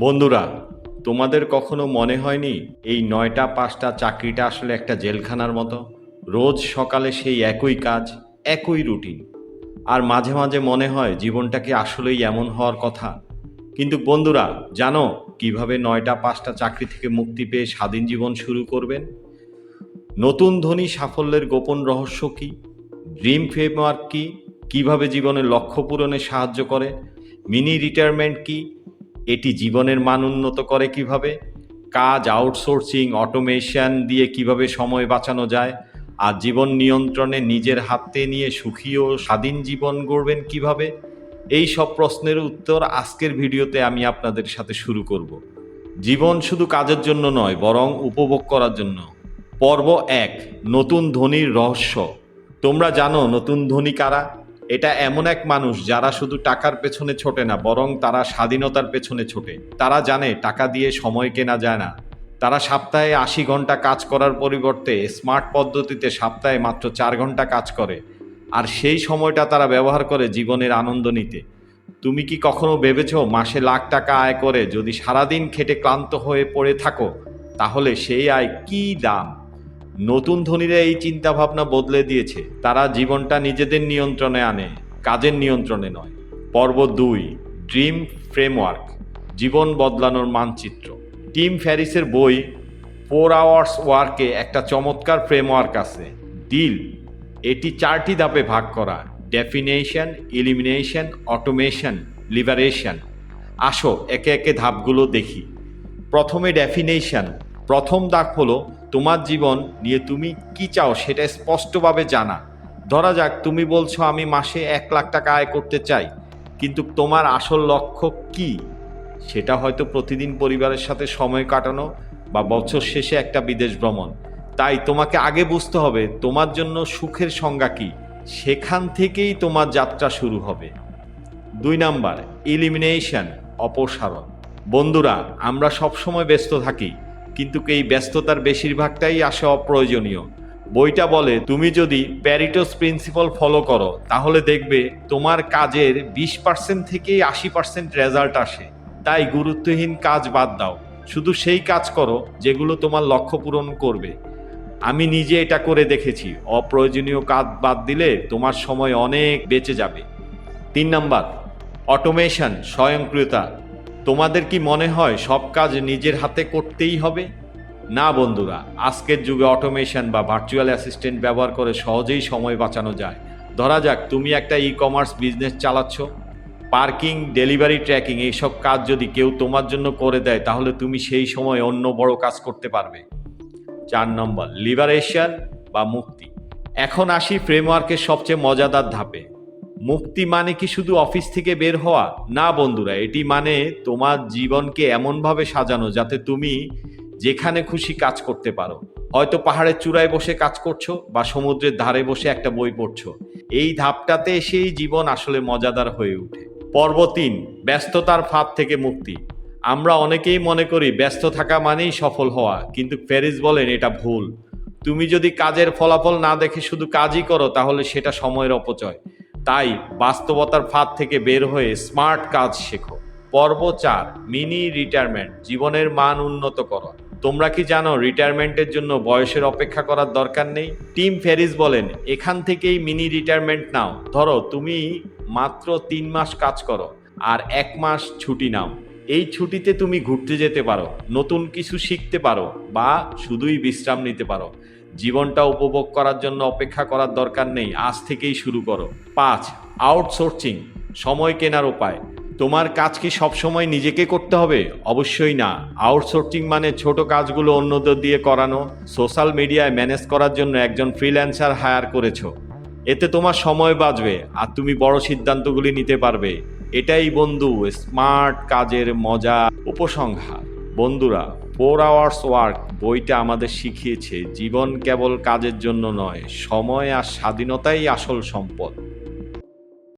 বন্ধুরা, তোমাদের কখনো মনে হয়নি এই নয়টা পাঁচটা চাকরিটা আসলে একটা জেলখানার মতো? রোজ সকালে সেই একই কাজ, একই রুটিন। আর মাঝে মাঝে মনে হয় জীবনটা কি আসলেই এমন হওয়ার কথা? কিন্তু বন্ধুরা, জানো কীভাবে নয়টা পাঁচটা চাকরি থেকে মুক্তি পেয়ে স্বাধীন জীবন শুরু করবেন? নতুন ধনী সাফল্যের গোপন রহস্য কি? ড্রিম ফ্রেমওয়ার্ক কি? কীভাবে জীবনের লক্ষ্য পূরণে সাহায্য করে? মিনি রিটায়ারমেন্ট কি? এটি জীবনের মান উন্নত করে কীভাবে? কাজ আউটসোর্সিং, অটোমেশন দিয়ে কীভাবে সময় বাঁচানো যায়? আর জীবন নিয়ন্ত্রণে নিজের হাতে নিয়ে সুখী ও স্বাধীন জীবন গড়বেন কীভাবে? এই সব প্রশ্নের উত্তর আজকের ভিডিওতে আমি আপনাদের সাথে শুরু করব। জীবন শুধু কাজের জন্য নয়, বরং উপভোগ করার জন্য। পর্ব এক, নতুন ধনীর রহস্য। তোমরা জানো নতুন ধনী কারা? এটা এমন এক মানুষ যারা শুধু টাকার পেছনে ছোটে না, বরং তারা স্বাধীনতার পেছনে ছোটে। তারা জানে টাকা দিয়ে সময় কেনা যায় না। তারা সপ্তাহে আশি ঘণ্টা কাজ করার পরিবর্তে স্মার্ট পদ্ধতিতে সপ্তাহে মাত্র চার ঘণ্টা কাজ করে। আর সেই সময়টা তারা ব্যবহার করে জীবনের আনন্দ নিতে। তুমি কি কখনো ভেবেছ মাসে লাখ টাকা আয় করে যদি সারাদিন খেটে ক্লান্ত হয়ে পড়ে থাকো, তাহলে সেই আয় কি দাম? নতুন ধনীরা এই চিন্তা ভাবনা বদলে দিয়েছে। তারা জীবনটা নিজেদের নিয়ন্ত্রণে আনে, কাজের নিয়ন্ত্রণে নয়। পর্ব দুই, ড্রিম ফ্রেমওয়ার্ক, জীবন বদলানোর মানচিত্র। টিম ফ্যারিসের বই ফোর আওয়ার্স ওয়ার্কে একটা চমৎকার ফ্রেমওয়ার্ক আছে। ডিল, এটি চারটি ধাপে ভাগ করা। Definition, elimination, automation, liberation. আসো, একে একে ধাপগুলো দেখি। প্রথমে ডেফিনেশন প্রথম দাগ হলো তোমার জীবন নিয়ে তুমি কি চাও সেটা স্পষ্টভাবে জানা। ধরা যাক, তুমি বলছো আমি মাসে এক লাখ টাকা আয় করতে চাই, কিন্তু তোমার আসল লক্ষ্য কি? সেটা হয়তো প্রতিদিন পরিবারের সাথে সময় কাটানো বা বছর শেষে একটা বিদেশ ভ্রমণ। তাই তোমাকে আগে বুঝতে হবে তোমার জন্য সুখের সংজ্ঞা কি। সেখান থেকেই তোমার যাত্রা শুরু হবে। দুই নাম্বার ইলিমিনেশন অপসারণ। বন্ধুরা, আমরা সবসময় ব্যস্ত থাকি। কিন্তু এই ব্যস্ততার বেশিরভাগটাই আসে অপ্রয়োজনীয়। বইটা বলে, তুমি যদি প্যারিটোস প্রিন্সিপাল ফলো করো, তাহলে দেখবে তোমার কাজের বিশ পার্সেন্ট থেকেই আশি পার্সেন্ট রেজাল্ট আসে। তাই গুরুত্বহীন কাজ বাদ দাও। শুধু সেই কাজ করো যেগুলো তোমার লক্ষ্য পূরণ করবে। আমি নিজে এটা করে দেখেছি। অপ্রয়োজনীয় কাজ বাদ দিলে তোমার সময় অনেক বেঁচে যাবে। তিন নাম্বার, অটোমেশন, স্বয়ংক্রিয়তা। তোমাদের কি মনে হয় সব কাজ নিজের হাতে করতেই হবে? না বন্ধুরা, আজকের যুগে অটোমেশন বা ভার্চুয়াল অ্যাসিস্ট্যান্ট ব্যবহার করে সহজেই সময় বাঁচানো যায়। ধরা যাক, তুমি একটা ই কমার্স বিজনেস চালাচ্ছ। পার্কিং ডেলিভারি ট্র্যাকিং এইসব কাজ যদি কেউ তোমার জন্য করে দেয়, তাহলে তুমি সেই সময় অন্য বড় কাজ করতে পারবে। চার নম্বর লিবারেশন বা মুক্তি। এখন আসি ফ্রেমওয়ার্কের সবচেয়ে মজাদার ধাপে। মুক্তি মানে কি শুধু অফিস থেকে বের হওয়া? না বন্ধুরা, এটি মানে তোমার জীবনকে এমনভাবে সাজানো যাতে তুমি যেখানে খুশি কাজ করতে পারো। হয়তো পাহাড়ের চূড়ায় বসে কাজ করছ বা সমুদ্রের ধারে বসে একটা বই পড়ছো। এই ধাপটাতে সেই জীবন আসলে মজাদার হয়ে ওঠে। পর্ব তিন, ব্যস্ততার ফাঁদ থেকে মুক্তি। আমরা অনেকেই মনে করি ব্যস্ত থাকা মানেই সফল হওয়া, কিন্তু ফেরিস বলেন এটা ভুল। তুমি যদি কাজের ফলাফল না দেখে শুধু কাজই করো, তাহলে সেটা সময়ের অপচয়। তাই বাস্তবতার ফাঁদ থেকে বের হয়ে স্মার্ট কাজ শেখো। পর্ব চার, মিনি রিটায়ারমেন্ট, জীবনের মান উন্নত করো। তোমরা কি জানো রিটায়ারমেন্টের জন্য বয়সের অপেক্ষা করার দরকার নেই? টিম ফেরিস বলেন, এখান থেকেই মিনি রিটায়ারমেন্ট নাও। ধরো, তুমি মাত্র তিন মাস কাজ করো আর এক মাস ছুটি নাও। এই ছুটিতে তুমি ঘুরতে যেতে পারো, নতুন কিছু শিখতে পারো বা শুধুই বিশ্রাম নিতে পারো। জীবনটা উপভোগ করার জন্য অপেক্ষা করার দরকার নেই, আজ থেকেই শুরু করো। পাঁচ আউটসোর্সিং সময় কেনার উপায়। তোমার কাজ কি সবসময় নিজেকে করতে হবে? অবশ্যই না। আউটসোর্সিং মানে ছোট কাজগুলো অন্যদের দিয়ে করানো সোশ্যাল মিডিয়ায় ম্যানেজ করার জন্য একজন ফ্রিল্যান্সার হায়ার করেছ। এতে তোমার সময় বাঁচবে আর তুমি বড় সিদ্ধান্তগুলি নিতে পারবে। এটাই বন্ধু স্মার্ট কাজের মজা, উপসংহার। বন্ধুরা ফোর আওয়ার্স ওয়ার্ক বইটা আমাদের শিখিয়েছে। জীবন কেবল কাজের জন্য নয়, সময় আর স্বাধীনতাই আসল সম্পদ।